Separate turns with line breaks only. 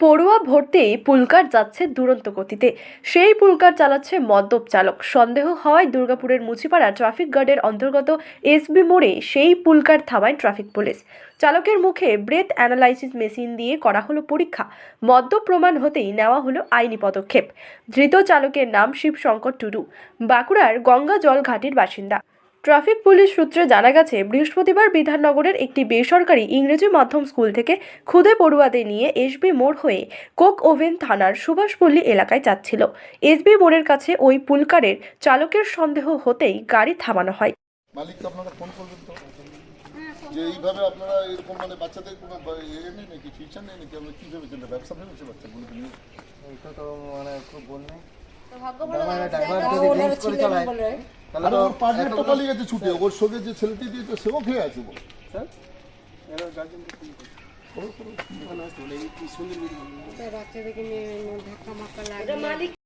পড়ুয়া ভর্তি পুলকার যাচ্ছে দুরন্ত গতিতে। সেই পুলকার চালাচ্ছে মদ্যপ চালক। সন্দেহ হওয়ায় দুর্গাপুরের মুচিপাড়া ট্রাফিক গার্ডের অন্তর্গত এসবি মোড়ে সেই পুলকার থামায় ট্রাফিক পুলিশ। চালকের মুখে ব্রেথ অ্যানালাইসিস মেশিন দিয়ে করা হলো পরীক্ষা। মদ্য প্রমাণ হতেই নেওয়া হলো আইনি পদক্ষেপ। ধৃত চালকের নাম শিবশঙ্কর টুডু। বাঁকুড়ার গঙ্গা জল ঘাটির বাসিন্দা। ট্রাফিক পুলিশ সূত্রে জানা গেছে বৃহস্পতিবার বিধাননগরের একটি বেসরকারি ইংরেজি মাধ্যম স্কুল থেকে খুদে পড়ুয়াদের নিয়ে এসবি মোড় হয়ে কোক ওভেন থানার সুভাষপল্লী এলাকায় যাচ্ছিল। এসবি মোড়ের কাছে ওই পুলকারের চালকের সন্দেহ হতেই গাড়ি থামানো হয়।
মালিককে আপনারা ফোন করবেন তো? যে এইভাবে আপনারা এরকম মানে বাচ্চাদের কোনো এ নেই নাকি ফিউচার নেই নাকি? আমরা কি ভেবেছেন? ব্যবসা ভেবেছে বাচ্চাগুলোকে নিয়ে?
এটা তো মানে খুব বল নেই
ড্রাইভার
যদি করে চালায়। তাহলে তো
ওর পার্টনারটা পালিয়ে গেছে ছুটে ওর সঙ্গে যে ছেলেটি দিয়েছে সেও খেয়ে আছে বল।
স্যার? এরা গার্জেনকে ফোন করুন
বাচ্চাদেরকে নিয়ে ধাক্কা মাক্কা লাগে